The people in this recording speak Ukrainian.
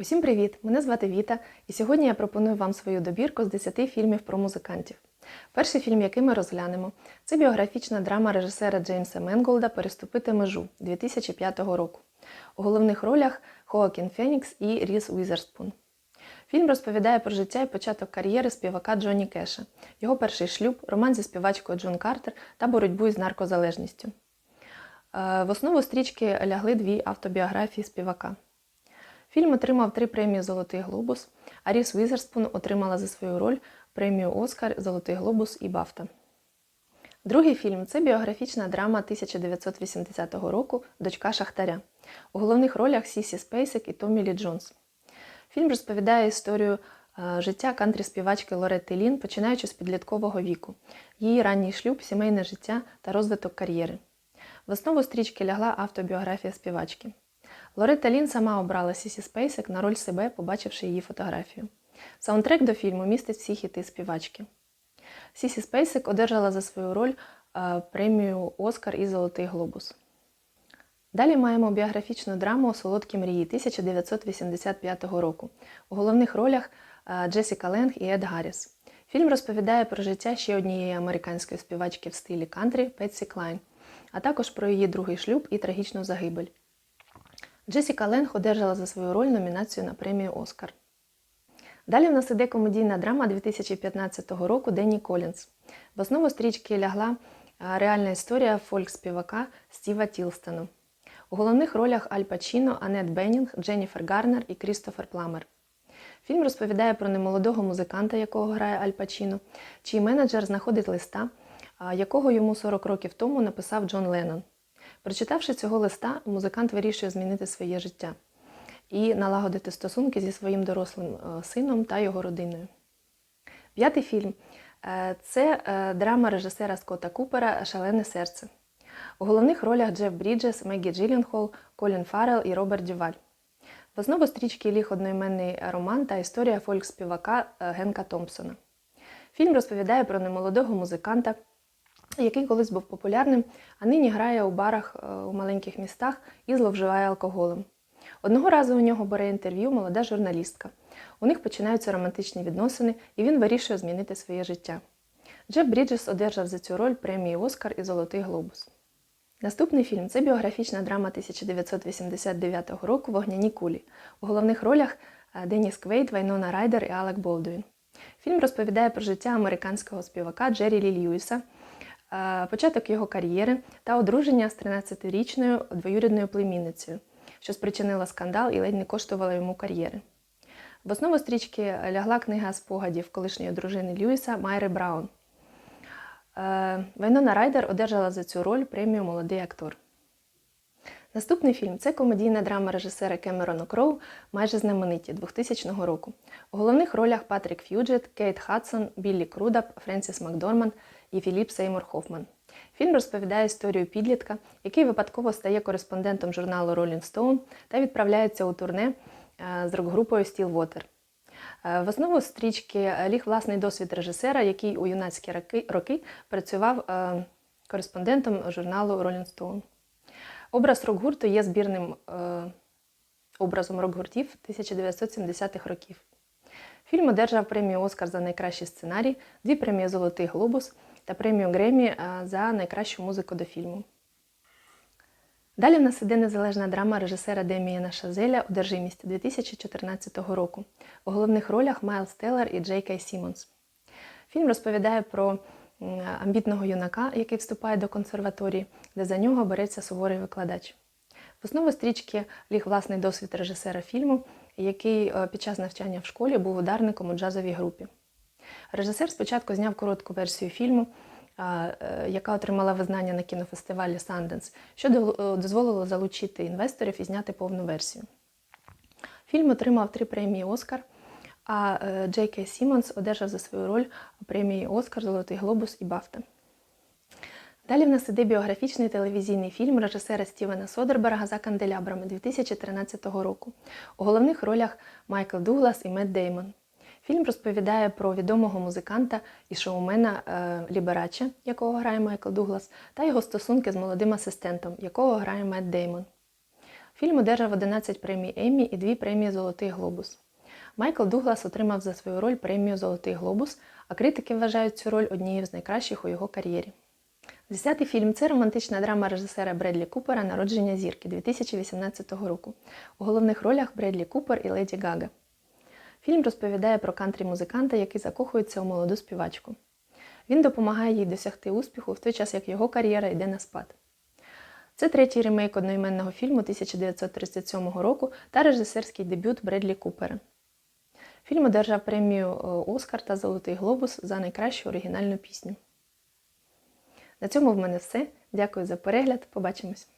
Усім привіт! Мене звати Віта, і сьогодні я пропоную вам свою добірку з 10 фільмів про музикантів. Перший фільм, який ми розглянемо, це біографічна драма режисера Джеймса Менголда Переступити межу 2005 року. У головних ролях Хоакін Фенікс і Ріс Уізерспун. Фільм розповідає про життя і початок кар'єри співака Джонні Кеша, його перший шлюб, роман зі співачкою Джон Картер та боротьбу із наркозалежністю. Е, В основу стрічки лягли дві автобіографії співака. Фільм отримав три премії Золотий глобус, а Ріс Візерспун отримала за свою роль премію Оскар, Золотий глобус і Бафта. Другий фільм це біографічна драма 1980 року Дочка Шахтаря. У головних ролях Сісі Спейсик і Томі Лі Джонс. Фільм розповідає історію е, життя кантрі-співачки Лоретти Лін, починаючи з підліткового віку, її ранній шлюб, сімейне життя та розвиток кар'єри. В основу стрічки лягла автобіографія співачки. Лоретта Лін сама обрала Сісі Спейсик на роль себе, побачивши її фотографію. Саундтрек до фільму містить всі хіти співачки. Сісі Спейсик одержала за свою роль е, премію Оскар і Золотий глобус. Далі маємо біографічну драму Солодкі мрії 1985 року. У головних ролях е, Джесіка Ленг і Ед Гарріс. Фільм розповідає про життя ще однієї американської співачки в стилі кантрі Петсі Клайн, а також про її другий шлюб і трагічну загибель. Джесіка Ленг одержала за свою роль номінацію на премію Оскар. Далі в нас іде комедійна драма 2015 року Денні Колінс. В основу стрічки лягла е, реальна історія фольк-співака Стіва Тілстона. У головних ролях Аль Пачіно, Анет Беннінг, Дженніфер Гарнер і Крістофер Пламер. Фільм розповідає про немолодого музиканта, якого грає Аль Пачіно, чий менеджер знаходить листа, якого йому 40 років тому написав Джон Леннон. Прочитавши цього листа, музикант вирішує змінити своє життя і налагодити стосунки зі своїм дорослим е, сином та його родиною. П'ятий фільм е, це е, драма режисера Скотта Купера Шалене серце. У головних ролях Джеф Бріджес, Мегі Джилленхол, Колін Фаррелл і Роберт Дюваль. В основу стрічки ліг одноіменний роман та історія фольк-співака Генка Томпсона. Фільм розповідає про немолодого музиканта, який колись був популярним, а нині грає у барах е, у маленьких містах і зловживає алкоголем. Одного разу у нього бере інтерв'ю молода журналістка. У них починаються романтичні відносини, і він вирішує змінити своє життя. Джеф Бріджес одержав за цю роль премії Оскар і Золотий глобус. Наступний фільм це біографічна драма 1989 року Вогняні кулі. У головних ролях е, Деніс Квейт, Вайнона Райдер і Алек Болдуін. Фільм розповідає про життя американського співака Джері Лі Льюіса, початок його кар'єри та одруження з 13-річною двоюрідною племінницею, що спричинило скандал і ледь не коштувало йому кар'єри. В основу стрічки лягла книга спогадів колишньої дружини Льюіса Майри Браун. Е, Вайнона Райдер одержала за цю роль премію Молодий актор. Наступний фільм це комедійна драма режисера Кемерона Кроу майже знамениті 2000 року. У головних ролях Патрік Ф'юджет, Кейт Хадсон, Біллі Крудап, Френсіс Макдорманд і Філіп Сеймур Хофман. Фільм розповідає історію підлітка, який випадково стає кореспондентом журналу Rolling Stone та відправляється у турне е, з рок-групою Stillwater. Е, В основу стрічки ліг власний досвід режисера, який у юнацькі роки, працював е, кореспондентом журналу Rolling Stone. Образ рок-гурту є збірним образом рок-гуртів 1970-х років. Фільм одержав премію Оскар за найкращий сценарій, дві премії Золотий глобус та премію Гремі е, за найкращу музику до фільму. Далі в нас іде незалежна драма режисера Демієна Шазеля Одержимість 2014 року. У головних ролях Майлз Теллер і Джей Кей Сімонс. Фільм розповідає про амбітного юнака, який вступає до консерваторії, де за нього береться суворий викладач. В основу стрічки ліг власний досвід режисера фільму, який е, під час навчання в школі був ударником у джазовій групі. Режисер спочатку зняв коротку версію фільму, е, яка отримала визнання на кінофестивалі Sundance, що е, дозволило залучити інвесторів і зняти повну версію. Фільм отримав три премії Оскар, а е, Джей Кей Сімонс одержав за свою роль премії Оскар, Золотий глобус і Бафта. Далі в нас іде біографічний телевізійний фільм режисера Стівена Содерберга за канделябрами 2013 року. У головних ролях Майкл Дуглас і Мет Деймон. Фільм розповідає про відомого музиканта і шоумена е, Ліберача, якого грає Майкл Дуглас, та його стосунки з молодим асистентом, якого грає Мет Деймон. Фільм одержав 11 премій Еммі і 2 премії Золотий Глобус. Майкл Дуглас отримав за свою роль премію Золотий Глобус, а критики вважають цю роль однією з найкращих у його кар'єрі. Десятий фільм це романтична драма режисера Бредлі Купера Народження зірки 2018 року. У головних ролях Бредлі Купер і Леді Гага. Фільм розповідає про кантрі-музиканта, який закохується у молоду співачку. Він допомагає їй досягти успіху в той час, як його кар'єра йде на спад. Це третій ремейк одноіменного фільму 1937 року та режисерський дебют Бредлі Купера. Фільм одержав премію е, Оскар та Золотий Глобус за найкращу оригінальну пісню. На цьому в мене все. Дякую за перегляд. Побачимось!